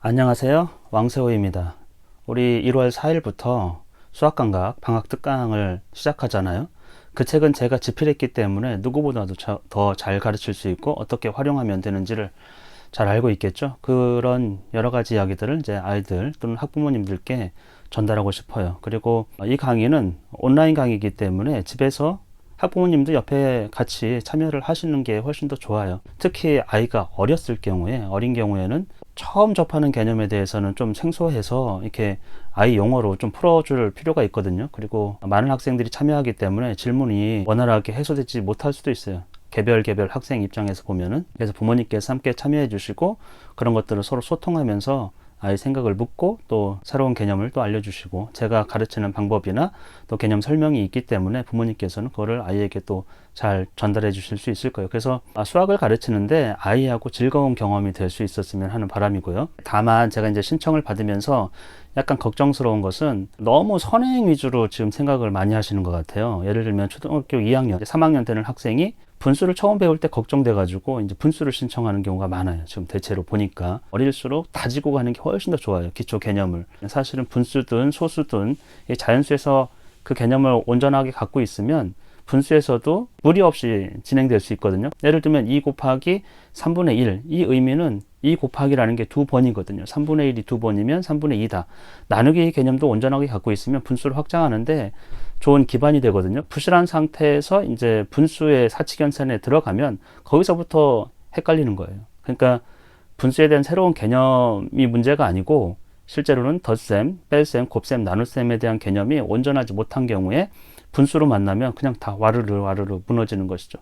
안녕하세요. 왕세호입니다. 우리 1월 4일부터 수학감각 방학 특강을 시작하잖아요. 그 책은 제가 집필했기 때문에 누구보다도 더 잘 가르칠 수 있고 어떻게 활용하면 되는지를 잘 알고 있겠죠. 그런 여러 가지 이야기들을 이제 아이들 또는 학부모님들께 전달하고 싶어요. 그리고 이 강의는 온라인 강의이기 때문에 집에서 학부모님도 옆에 같이 참여를 하시는 게 훨씬 더 좋아요. 특히 아이가 어렸을 경우에, 어린 경우에는 처음 접하는 개념에 대해서는 좀 생소해서 이렇게 아이 용어로 좀 풀어줄 필요가 있거든요. 그리고 많은 학생들이 참여하기 때문에 질문이 원활하게 해소되지 못할 수도 있어요. 개별 개별 학생 입장에서 보면은 그래서 부모님께서 함께 참여해 주시고 그런 것들을 서로 소통하면서 아이 생각을 묻고 또 새로운 개념을 또 알려주시고 제가 가르치는 방법이나 또 개념 설명이 있기 때문에 부모님께서는 그거를 아이에게 또 잘 전달해 주실 수 있을 거예요. 그래서 아, 수학을 가르치는데 아이하고 즐거운 경험이 될 수 있었으면 하는 바람이고요. 다만 제가 이제 신청을 받으면서 약간 걱정스러운 것은 너무 선행 위주로 지금 생각을 많이 하시는 것 같아요. 예를 들면 초등학교 2학년, 3학년 되는 학생이 분수를 처음 배울 때 걱정돼 가지고 이제 분수를 신청하는 경우가 많아요. 지금 대체로 보니까 어릴수록 다지고 가는 게 훨씬 더 좋아요. 기초 개념을. 사실은 분수든 소수든 자연수에서 그 개념을 온전하게 갖고 있으면 분수에서도 무리 없이 진행될 수 있거든요. 예를 들면 2 곱하기 3분의 1. 이 의미는 2 곱하기라는 게 두 번이거든요. 3분의 1이 두 번이면 3분의 2다. 나누기 개념도 온전하게 갖고 있으면 분수를 확장하는데 좋은 기반이 되거든요. 부실한 상태에서 이제 분수의 사칙연산에 들어가면 거기서부터 헷갈리는 거예요. 그러니까 분수에 대한 새로운 개념이 문제가 아니고 실제로는 덧셈, 뺄셈, 곱셈, 나눗셈에 대한 개념이 온전하지 못한 경우에 분수로 만나면 그냥 다 와르르 와르르 무너지는 것이죠.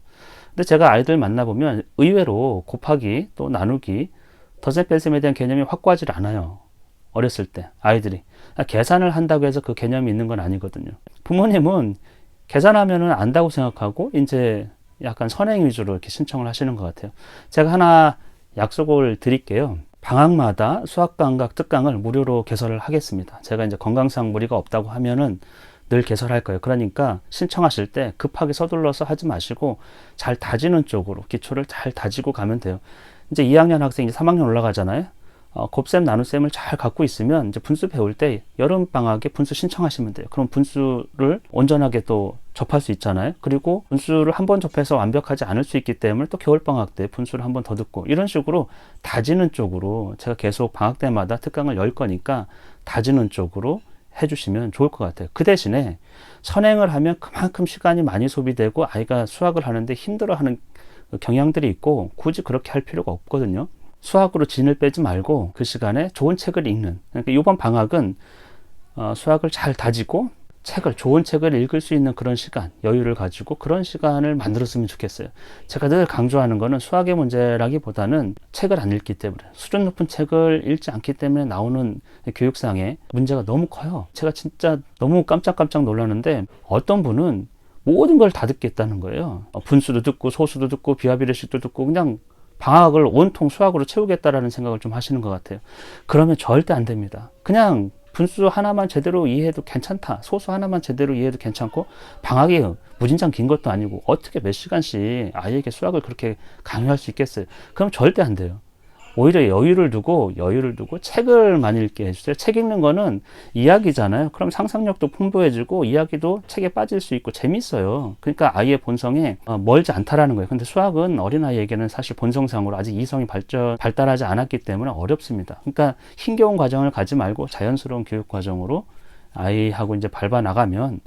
근데 제가 아이들 만나보면 의외로 곱하기 또 나누기, 덧셈, 뺄셈에 대한 개념이 확고하지 않아요. 어렸을 때 아이들이 계산을 한다고 해서 그 개념이 있는 건 아니거든요. 부모님은 계산하면은 안다고 생각하고 이제 약간 선행 위주로 이렇게 신청을 하시는 것 같아요. 제가 하나 약속을 드릴게요. 방학마다 수학감각 특강을 무료로 개설을 하겠습니다. 제가 이제 건강상 무리가 없다고 하면은 늘 개설할 거예요. 그러니까 신청하실 때 급하게 서둘러서 하지 마시고 잘 다지는 쪽으로 기초를 잘 다지고 가면 돼요. 이제 2학년 학생이 3학년 올라가잖아요. 어, 곱셈 나눗셈을 잘 갖고 있으면 이제 분수 배울 때 여름 방학에 분수 신청하시면 돼요. 그럼 분수를 온전하게 또 접할 수 있잖아요. 그리고 분수를 한 번 접해서 완벽하지 않을 수 있기 때문에 또 겨울 방학 때 분수를 한 번 더 듣고 이런 식으로 다지는 쪽으로 제가 계속 방학 때마다 특강을 열 거니까 다지는 쪽으로 해주시면 좋을 것 같아요. 그 대신에 선행을 하면 그만큼 시간이 많이 소비되고 아이가 수학을 하는데 힘들어하는 경향들이 있고 굳이 그렇게 할 필요가 없거든요. 수학으로 진을 빼지 말고 그 시간에 좋은 책을 읽는. 그러니까 이번 방학은 어, 수학을 잘 다지고 책을 좋은 책을 읽을 수 있는 그런 시간, 여유를 가지고 그런 시간을 만들었으면 좋겠어요. 제가 늘 강조하는 거는 수학의 문제라기보다는 책을 안 읽기 때문에 수준 높은 책을 읽지 않기 때문에 나오는 교육상의 문제가 너무 커요. 제가 진짜 너무 깜짝깜짝 놀랐는데 어떤 분은 모든 걸 다 듣겠다는 거예요. 어, 분수도 듣고 소수도 듣고 비합비례식도 듣고 그냥 방학을 온통 수학으로 채우겠다라는 생각을 좀 하시는 것 같아요. 그러면 절대 안 됩니다. 그냥 분수 하나만 제대로 이해해도 괜찮다. 소수 하나만 제대로 이해해도 괜찮고 방학이 무진장 긴 것도 아니고 어떻게 몇 시간씩 아이에게 수학을 그렇게 강요할 수 있겠어요? 그럼 절대 안 돼요. 오히려 여유를 두고 여유를 두고 책을 많이 읽게 해주세요. 책 읽는 거는 이야기잖아요. 그럼 상상력도 풍부해지고 이야기도 책에 빠질 수 있고 재밌어요. 그러니까 아이의 본성에 어, 멀지 않다라는 거예요. 근데 수학은 어린아이에게는 사실 본성상으로 아직 이성이 발전 발달하지 않았기 때문에 어렵습니다. 그러니까 힘겨운 과정을 가지 말고 자연스러운 교육 과정으로 아이하고 이제 밟아 나가면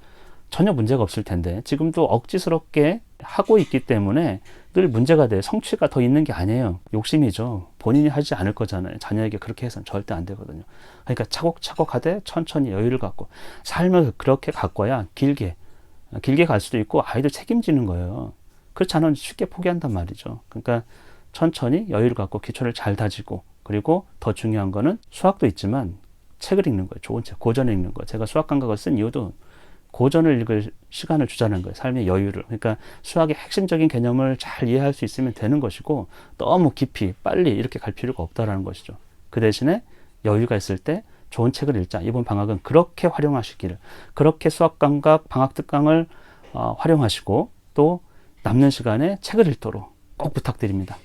전혀 문제가 없을 텐데 지금도 억지스럽게 하고 있기 때문에 늘 문제가 돼 성취가 더 있는 게 아니에요. 욕심이죠. 본인이 하지 않을 거잖아요. 자녀에게 그렇게 해서는 절대 안 되거든요. 그러니까 차곡차곡 하되 천천히 여유를 갖고 삶을 그렇게 가꿔야 길게 길게 갈 수도 있고 아이들 책임지는 거예요. 그렇지 않으면 쉽게 포기한단 말이죠. 그러니까 천천히 여유를 갖고 기초를 잘 다지고 그리고 더 중요한 거는 수학도 있지만 책을 읽는 거예요. 좋은 책 고전을 읽는 거 제가 수학 감각을 쓴 이유도 고전을 읽을 시간을 주자는 거예요. 삶의 여유를. 그러니까 수학의 핵심적인 개념을 잘 이해할 수 있으면 되는 것이고 너무 깊이 빨리 이렇게 갈 필요가 없다라는 것이죠. 그 대신에 여유가 있을 때 좋은 책을 읽자. 이번 방학은 그렇게 활용하시기를 그렇게 수학 감각 방학 특강을 어, 활용하시고 또 남는 시간에 책을 읽도록 꼭 부탁드립니다.